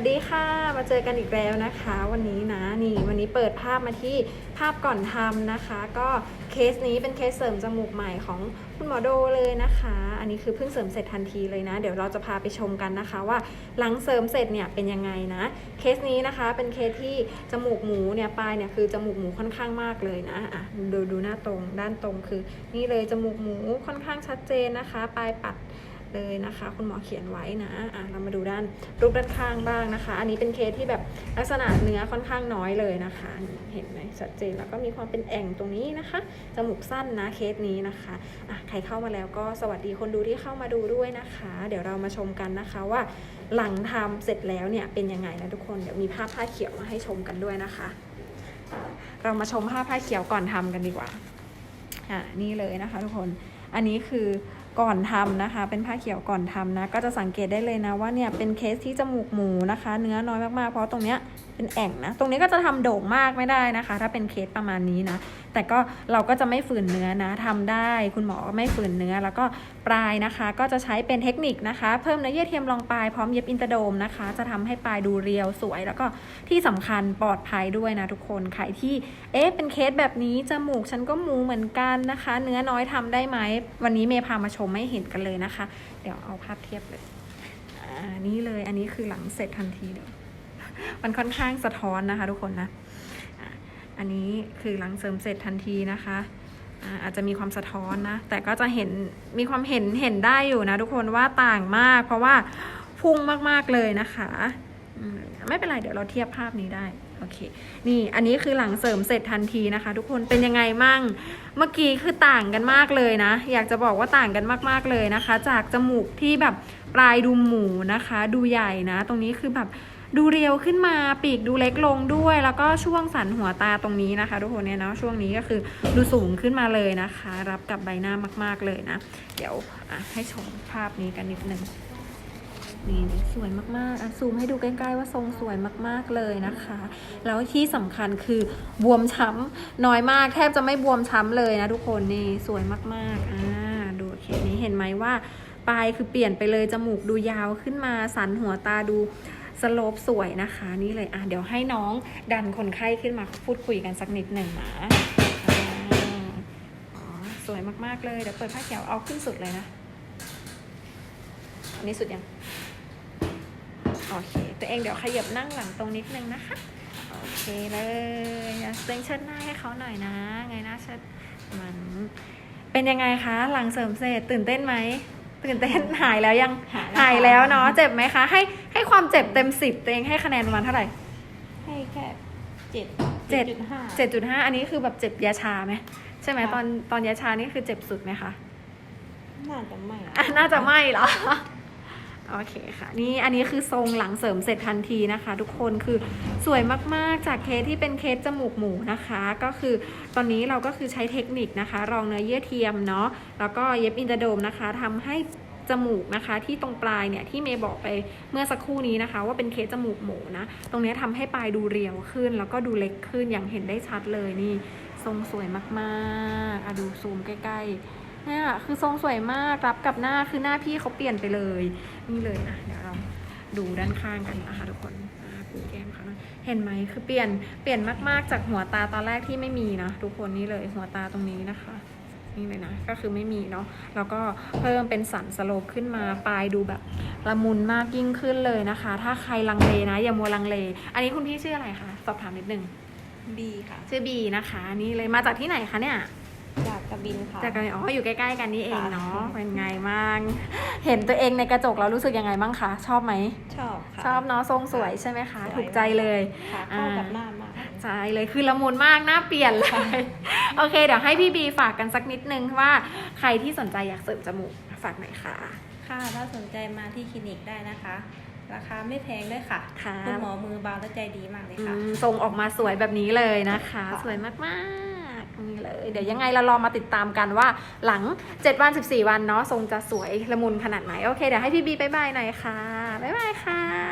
วัสดีค่ะ มาเจอกันอีกแล้วนะคะ วันนี้นะนี่วันนี้เปิดภาพมาที่ภาพก่อนทำนะคะ ก็เคสนี้เป็นเคสเสริมจมูกใหม่ของคุณหมอโดเลยนะคะ อันนี้คือเพิ่งเสริมเสร็จทันทีเลยนะ เดี๋ยวเราจะพาไปชมกันนะคะ ว่าหลังเสริมเสร็จเนี่ยเป็นยังไงนะเคสนี้นะคะเป็นเคสที่จมูกหมูเนี่ยปลายเนี่ยคือจมูกหมูค่อนข้างมากเลยนะอะดูดูหน้าตรงด้านตรงคือ นี่เลยจมูกหมูค่อนข้างชัดเจนนะคะ ปลายปัด เลยนะคะ คุณหมอเขียนไว้นะอะเรามาดูด้านรูปด้านข้างบ้างนะคะ อันนี้เป็นเคสที่แบบลักษณะเนื้อค่อนข้างน้อยเลยนะคะ เห็นไหมชัดเจนแล้วก็มีความเป็นแอ่งตรงนี้นะคะจมูกสั้นนะเคสนี้นะคะอะใครเข้ามาแล้วก็สวัสดีคนดูที่เข้ามาดูด้วยนะคะ เดี๋ยวเรามาชมกันนะคะว่า หลังทำเสร็จแล้วเนี่ยเป็นยังไงนะทุกคนเดี๋ยวมีภาพผ้าเขียวมาให้ชมกันด้วยนะคะ เรามาชมภาพผ้าเขียวก่อนทำกันดีกว่าอะนี่เลยนะคะทุกคนอันนี้คือ ก่อนทำนะคะ เป็นผ้าเขียวก่อนทำนะ ก็จะสังเกตได้เลยนะว่าเนี่ยเป็นเคสที่จมูกหมูนะคะ เนื้อน้อยมากๆ เพราะตรงเนี้ยเป็นแอ่งนะ ตรงนี้ก็จะทำโด่งมากไม่ได้นะคะ ถ้าเป็นเคสประมาณนี้นะ แต่ก็เราก็จะไม่ฝืนเนื้อนะทำได้ คุณหมอก็ไม่ฝืนเนื้อ แล้วก็ปลายนะคะ ก็จะใช้เป็นเทคนิคนะคะ เพิ่มเนื้อเยื่อเทียมรองปลายพร้อมเย็บอินเตอร์โดมนะคะ จะทำให้ปลายดูเรียวสวย แล้วก็ที่สำคัญปลอดภัยด้วยนะทุกคน ใครที่ เอ๊ะ เป็นเคสแบบนี้ จมูกฉันก็หมูเหมือนกันนะคะ เนื้อน้อยทำได้ไหม วันนี้เมย์พามาชมให้เห็นกันเลยนะคะ เดี๋ยวเอาภาพเทียบเลยอ่านี่เลยอันนี้คือหลังเสร็จทันทีเลยมันค่อนข้างสะท้อนนะคะ ทุกคนนะอะอันนี้คือหลังเสริมเสร็จทันทีนะคะอ่าอาจจะมีความสะท้อนนะ แต่ก็จะเห็นมีความเห็นเห็นได้อยู่นะ ทุกคนว่าต่างมาก เพราะว่าพุ่งมากๆเลยนะคะอืมไม่เป็นไรเดี๋ยวเราเทียบภาพนี้ได้ โอเค นี่อันนี้คือหลังเสริมเสร็จทันทีนะคะ ทุกคนเป็นยังไงมั่ง เมื่อกี้คือต่างกันมากเลยนะ อยากจะบอกว่าต่างกันมากๆเลยนะคะ จากจมูกที่แบบปลายดูหมูนะคะ ดูใหญ่นะ ตรงนี้คือแบบดูเรียวขึ้นมาปีกดูเล็กลงด้วย แล้วก็ช่วงสันหัวตาตรงนี้นะคะ ทุกคนเนี่ยเนาะช่วงนี้ก็คือดูสูงขึ้นมาเลยนะคะ รับกับใบหน้ามากๆเลยนะ เดี๋ยวให้ชมภาพนี้กันนิดนึง นี่สวยมากๆอะซูมให้ดูใกล้ๆว่าทรงสวยมากๆเลยนะคะ แล้วที่สำคัญคือบวมช้ำน้อยมากแทบจะไม่บวมช้ำเลยนะทุกคนนี่สวยมากๆอ่าดูเคสนี้เห็นไหมว่าปลายคือเปลี่ยนไปเลยจมูกดูยาวขึ้นมาสันหัวตาดูสโลปสวยนะคะ นี่เลยอะเดี๋ยวให้น้องดันคนไข้ขึ้นมาพูดคุยกันสักนิดหนึ่งนะอ่าอ๋อสวยมากๆเลยเดี๋ยวเปิดผ้าเขียวเอาขึ้นสุดเลยนะอันนี้สุดยัง โอเค ตัวเองเดี๋ยวขยับนั่งหลังตรงนิดนึงนะคะ โอเคเลยอะตัวเองเชิดหน้าให้เขาหน่อยนะ ไงหน้าเชิดมันเป็นยังไงคะ หลังเสริมเสร็จตื่นเต้นไหมตื่นเต้นหายแล้วยังหายแล้วเนาะเจ็บไหมคะ ให้ให้ความเจ็บเต็มสิบตัวเองให้คะแนนประมาณเท่าไหร่ ให้แค่เจ็ดเจ็ดจุดห้าเจ็ดจุดห้าอันนี้คือแบบเจ็บยาชาไหมใช่ไหมค่ะตอนตอนยาชานี่คือเจ็บสุดไหมคะ น่าจะไม่อะน่าจะไม่เหรอ โอเคค่ะ นี่อันนี้คือทรงหลังเสริมเสร็จทันทีนะคะ ทุกคนคือสวยมากๆจากเคสที่เป็นเคสจมูกหมูนะคะ ก็คือตอนนี้เราก็คือใช้เทคนิคนะคะ รองเนื้อเยื่อเทียมเนาะแล้วก็เย็บอินเตอร์โดมนะคะทำให้จมูกนะคะที่ตรงปลายเนี่ยที่เมย์บอกไปเมื่อสักครู่นี้นะคะ ว่าเป็นเคสจมูกหมูนะ ตรงเนี้ยทำให้ปลายดูเรียวขึ้น แล้วก็ดูเล็กขึ้นอย่างเห็นได้ชัดเลยนี่ ทรงสวยมากๆอะดูซูมใกล้ ๆ เนี่ยคือทรงสวยมากรับกับหน้าคือหน้าพี่เขาเปลี่ยนไปเลย นี่เลยนะเดี๋ยวเราดูด้านข้างกันนะคะทุกคนอ่าปูแก้มเขาหน่อยเห็นไหมคือเปลี่ยนเปลี่ยนมากๆ จากหัวตาตอนแรกที่ไม่มีนะทุกคนนี่เลยหัวตาตรงนี้นะคะนี่เลยนะก็คือไม่มีเนาะแล้วก็เพิ่มเป็นสันสโลปขึ้นมาปลายดูแบบละมุนมากยิ่งขึ้นเลยนะคะ ถ้าใครลังเลนะ อย่ามัวลังเล อันนี้คุณพี่ชื่ออะไรคะสอบถามนิดนึงบีค่ะชื่อบีนะคะ นี่เลยมาจากที่ไหนคะเนี่ยจา กกระบินค่ะ จากกันอ๋ออยู่ใกล้ๆกันนี่เองเนาะค่ะเป็นไงบ้าง เห็นตัวเองในกระจกแล้วรู้สึกยังไงบ้างคะ ชอบไหม ชอบค่ะ ชอบเนาะทรงสวยใช่ไหมคะสวยถูกใจเลยค่ะเข้ากับหน้ามากใช่เลยคือละมุนมากหน้าเปลี่ยนเลย โอเค เดี๋ยวให้พี่บีฝากกันสักนิดนึงว่าใครที่สนใจอยากเสริมจมูกฝากหน่อยค่ะ ค่ะถ้าสนใจมาที่คลินิกได้นะคะราคาไม่แพงด้วยค่ะค่ะณหมอมือเบาและใจดีมากเลยอืค่ะมทรงออกมาสวยแบบนี้เลยนะคะค่ะสวยมากๆนี่ เลย เดี๋ยวยังไงเรารอมาติดตามกันว่าหลัง 7 วัน 14 วันเนาะทรงจะสวยละมุนขนาดไหน โอเค เดี๋ยวให้พี่บีบายบายหน่อยค่ะ บ๊ายบายค่ะ